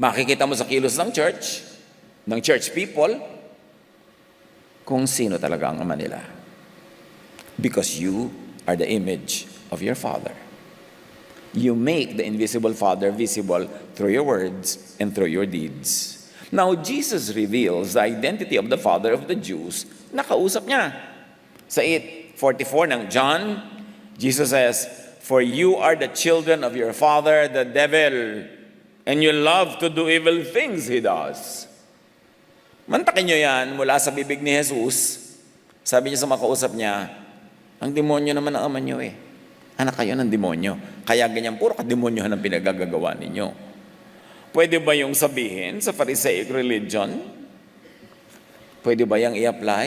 Makikita mo sa kilos ng church, ng church people, kung sino talaga ang ama nila. Because you are the image of your Father. You make the invisible Father visible through your words and through your deeds. Now, Jesus reveals the identity of the Father of the Jews na kausap niya. Sa 8.44 ng John, Jesus says, For you are the children of your father, the devil, and you love to do evil things he does. Mantakin nyo yan mula sa bibig ni Jesus. Sabi niya sa makausap niya, ang demonyo naman ang ama nyo eh. Anak kayo ng demonyo. Kaya ganyan, puro kademonyohan ang pinagagagawa ninyo. Pwede ba yung sabihin sa Pharisaic religion? Pwede ba yung i-apply?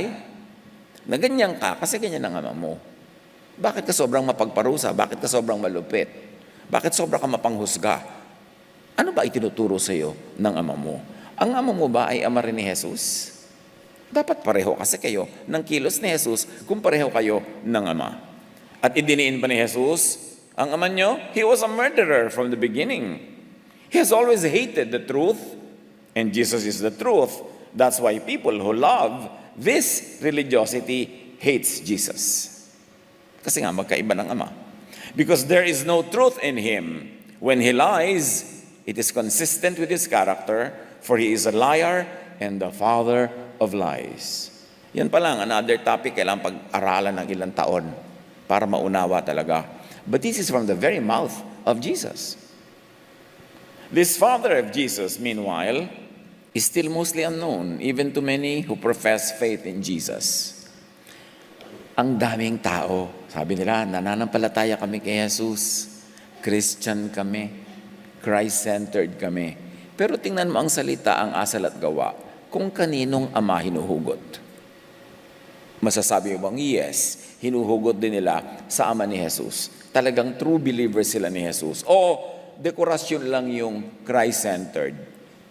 Na ganyan ka kasi ganyan ang ama mo. Bakit ka sobrang mapagparusa? Bakit ka sobrang malupit? Bakit sobra ka mapanghusga? Ano ba itinuturo sa iyo ng ama mo? Ang ama mo ba ay ama rin ni Jesus? Dapat pareho kasi kayo ng kilos ni Jesus kung pareho kayo ng ama. At idiniin pa ni Jesus, ang ama nyo, he was a murderer from the beginning. He has always hated the truth, and Jesus is the truth. That's why people who love this religiosity hates Jesus. Kasi nga magkaiba ng ama. Because there is no truth in him. When he lies, it is consistent with his character, for he is a liar and the father of lies. Yan pa lang, another topic, kailangan pag-aralan ng ilang taon para maunawa talaga. But this is from the very mouth of Jesus. This father of Jesus, meanwhile, is still mostly unknown, even to many who profess faith in Jesus. Ang daming tao, sabi nila, nananampalataya kami kay Jesus. Christian kami. Christ-centered kami. Pero tingnan mo ang salita, ang asal at gawa, kung kaninong ama hinuhugot. Masasabi mo bang, yes, hinuhugot din nila sa ama ni Jesus. Talagang true believers sila ni Jesus. O dekorasyon lang yung Christ-centered.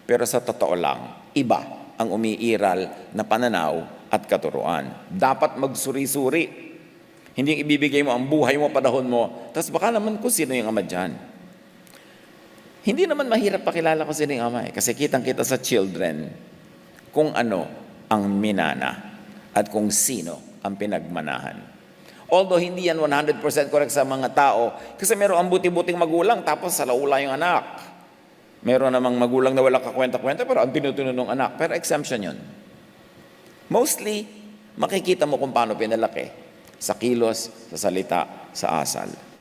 Pero sa totoo lang, iba ang umiiral na pananaw at katuruan. Dapat magsuri-suri. Hindi ibibigay mo ang buhay mo, panahon mo. Tapos baka naman kung sino yung ama dyan. Hindi naman mahirap pakilala sino yung ama eh. Kasi kitang-kita sa children kung ano ang minana at kung sino ang pinagmanahan. Although hindi yan 100% correct sa mga tao, kasi meron ang buti-buting magulang tapos salaula yung anak. Meron namang magulang na wala kakwenta-kwenta pero ang tinutunan ng anak. Pero exemption yun. Mostly, makikita mo kung paano pinalaki. Sa kilos, sa salita, sa asal.